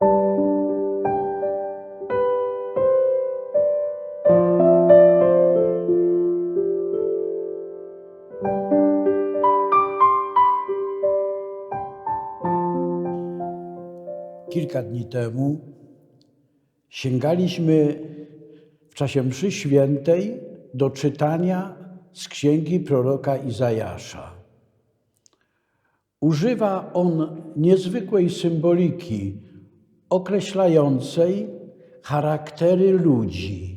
Kilka dni temu sięgaliśmy w czasie mszy świętej do czytania z księgi proroka Izajasza. Używa on niezwykłej symboliki określającej charaktery ludzi,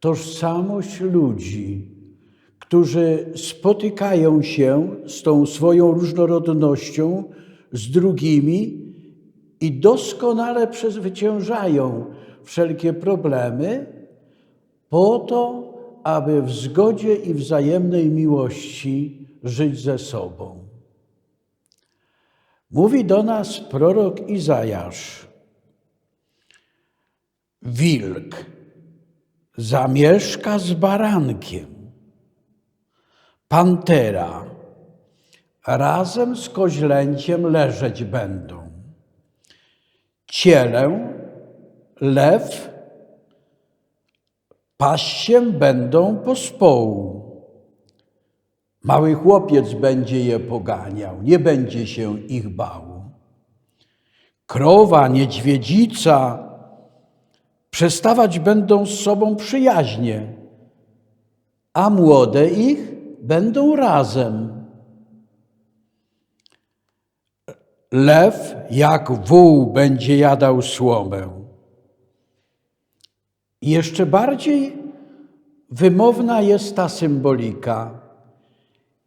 tożsamość ludzi, którzy spotykają się z tą swoją różnorodnością z drugimi i doskonale przezwyciężają wszelkie problemy po to, aby w zgodzie i wzajemnej miłości żyć ze sobą. Mówi do nas prorok Izajasz. Wilk zamieszka z barankiem, pantera razem z koźlęciem leżeć będą. Cielę, lew, się będą pospołu. Mały chłopiec będzie je poganiał, nie będzie się ich bał. Krowa, niedźwiedzica przestawać będą z sobą przyjaźnie, a młode ich będą razem. Lew jak wół będzie jadał słomę. Jeszcze bardziej wymowna jest ta symbolika.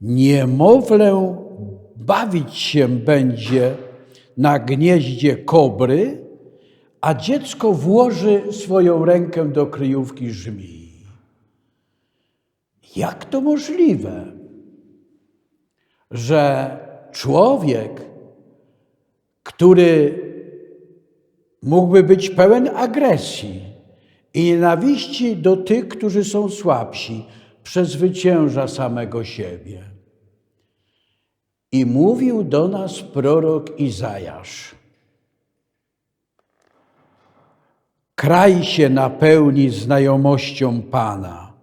Niemowlę bawić się będzie na gnieździe kobry, a dziecko włoży swoją rękę do kryjówki żmii. Jak to możliwe, że człowiek, który mógłby być pełen agresji i nienawiści do tych, którzy są słabsi, przezwycięża samego siebie. I mówił do nas prorok Izajasz. Kraj się napełni znajomością Pana,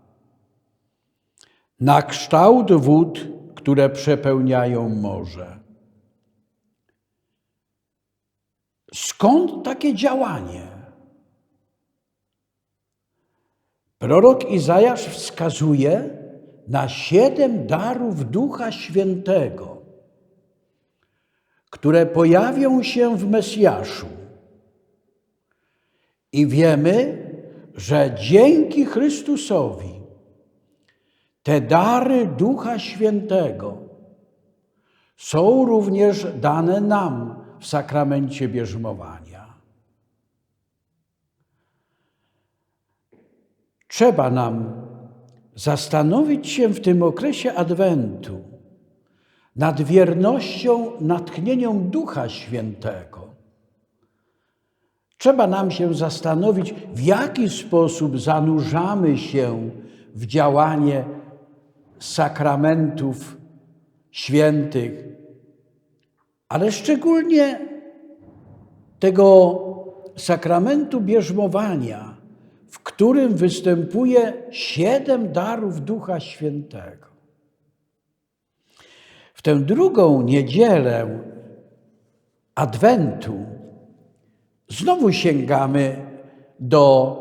na kształt wód, które przepełniają morze. Skąd takie działanie? Prorok Izajasz wskazuje na siedem darów Ducha Świętego, które pojawią się w Mesjaszu. I wiemy, że dzięki Chrystusowi te dary Ducha Świętego są również dane nam w sakramencie bierzmowania. Trzeba nam zastanowić się w tym okresie Adwentu nad wiernością natchnieniom Ducha Świętego. Trzeba nam się zastanowić, w jaki sposób zanurzamy się w działanie sakramentów świętych, ale szczególnie tego sakramentu bierzmowania, w którym występuje siedem darów Ducha Świętego. Tę drugą niedzielę Adwentu znowu sięgamy do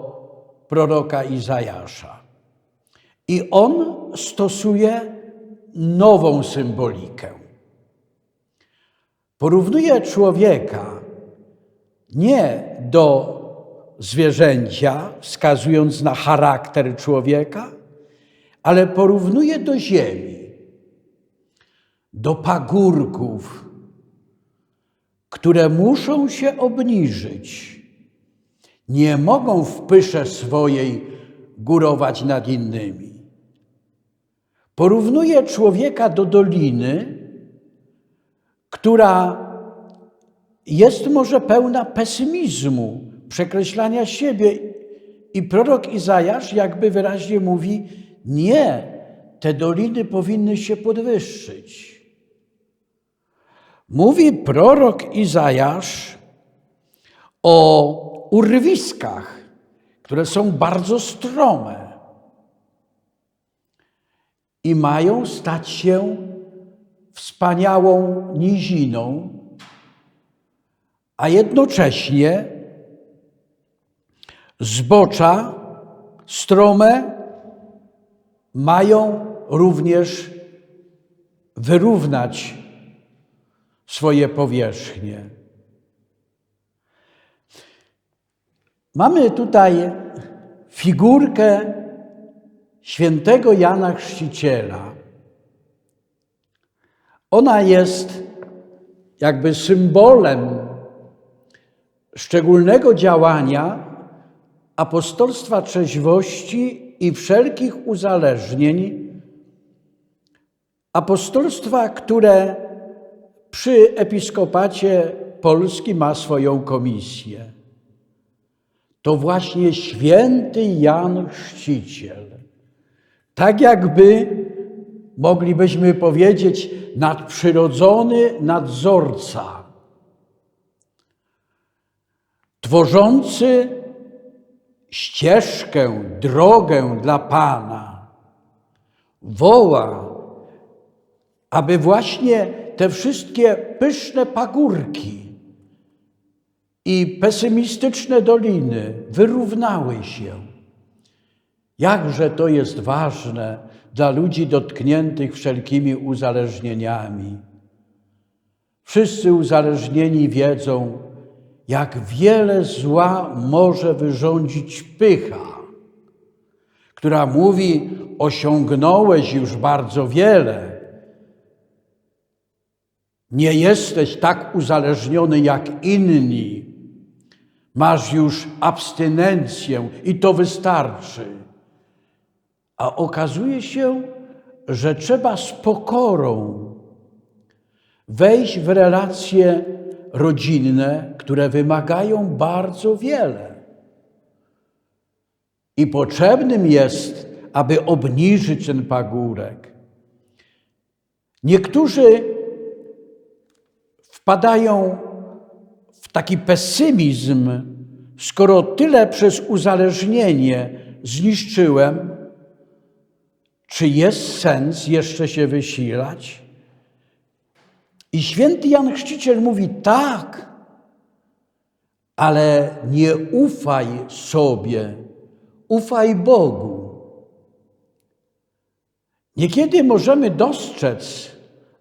proroka Izajasza. I on stosuje nową symbolikę. Porównuje człowieka nie do zwierzęcia, wskazując na charakter człowieka, ale porównuje do ziemi, do pagórków, które muszą się obniżyć. Nie mogą w pysze swojej górować nad innymi. Porównuje człowieka do doliny, która jest może pełna pesymizmu, przekreślania siebie. I prorok Izajasz jakby wyraźnie mówi: Nie, te doliny powinny się podwyższyć. Mówi prorok Izajasz o urwiskach, które są bardzo strome i mają stać się wspaniałą niziną, a jednocześnie zbocza strome mają również wyrównać swoje powierzchnie. Mamy tutaj figurkę świętego Jana Chrzciciela. Ona jest jakby symbolem szczególnego działania apostolstwa trzeźwości i wszelkich uzależnień, apostolstwa, które przy episkopacie Polski ma swoją komisję. To właśnie święty Jan Chrzciciel. Tak jakby moglibyśmy powiedzieć nadprzyrodzony nadzorca, tworzący ścieżkę, drogę dla Pana. Woła, aby właśnie te wszystkie pyszne pagórki i pesymistyczne doliny wyrównały się. Jakże to jest ważne dla ludzi dotkniętych wszelkimi uzależnieniami. Wszyscy uzależnieni wiedzą, jak wiele zła może wyrządzić pycha, która mówi: Osiągnąłeś już bardzo wiele. Nie jesteś tak uzależniony jak inni. Masz już abstynencję i to wystarczy. A okazuje się, że trzeba z pokorą wejść w relacje rodzinne, które wymagają bardzo wiele. I potrzebnym jest, aby obniżyć ten pagórek. Niektórzy wpadają w taki pesymizm, skoro tyle przez uzależnienie zniszczyłem, czy jest sens jeszcze się wysilać? I święty Jan Chrzciciel mówi tak, ale nie ufaj sobie, ufaj Bogu. Niekiedy możemy dostrzec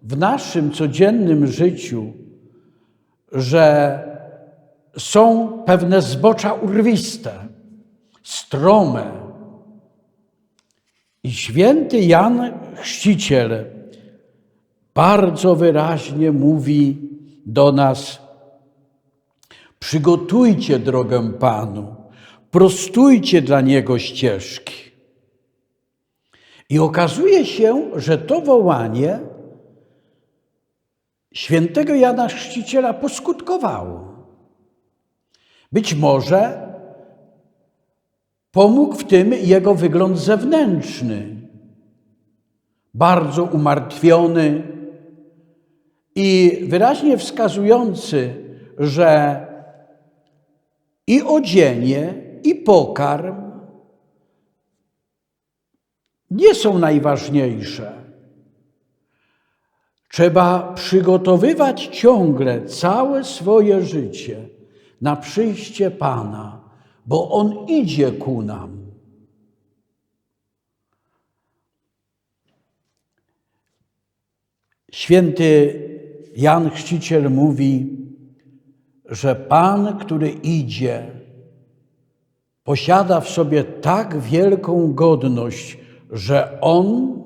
w naszym codziennym życiu, że są pewne zbocza urwiste, strome. I święty Jan Chrzciciel bardzo wyraźnie mówi do nas: przygotujcie drogę Panu, prostujcie dla Niego ścieżki. I okazuje się, że to wołanie świętego Jana Chrzciciela poskutkowało. Być może pomógł w tym jego wygląd zewnętrzny, bardzo umartwiony, i wyraźnie wskazujący, że i odzienie, i pokarm nie są najważniejsze. Trzeba przygotowywać ciągle całe swoje życie na przyjście Pana, bo On idzie ku nam. Święty Jan Chrzciciel mówi, że Pan, który idzie, posiada w sobie tak wielką godność, że On,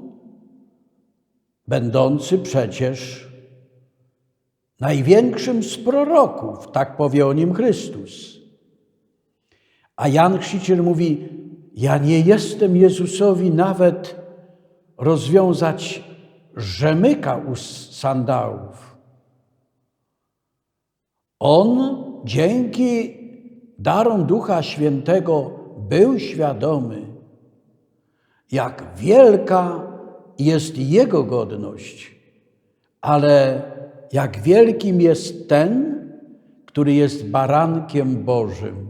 będący przecież największym z proroków, tak powie o nim Chrystus. A Jan Chrzciciel mówi: Ja nie jestem Jezusowi nawet rozwiązać rzemyka u sandałów. On dzięki darom Ducha Świętego był świadomy, jak wielka jest Jego godność, ale jak wielkim jest ten, który jest barankiem Bożym.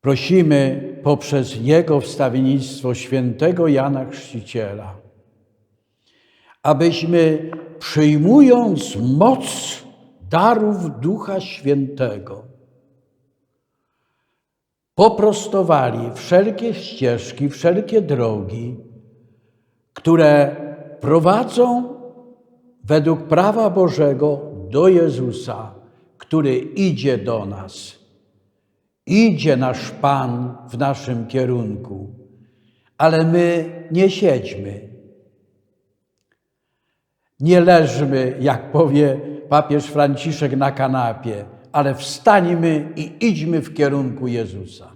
Prosimy poprzez Jego wstawiennictwo świętego Jana Chrzciciela, abyśmy przyjmując moc darów Ducha Świętego, poprostowali wszelkie ścieżki, wszelkie drogi, które prowadzą według prawa Bożego do Jezusa, który idzie do nas. Idzie nasz Pan w naszym kierunku, ale my nie siedźmy. Nie leżmy, jak powie papież Franciszek, na kanapie, ale wstańmy i idźmy w kierunku Jezusa.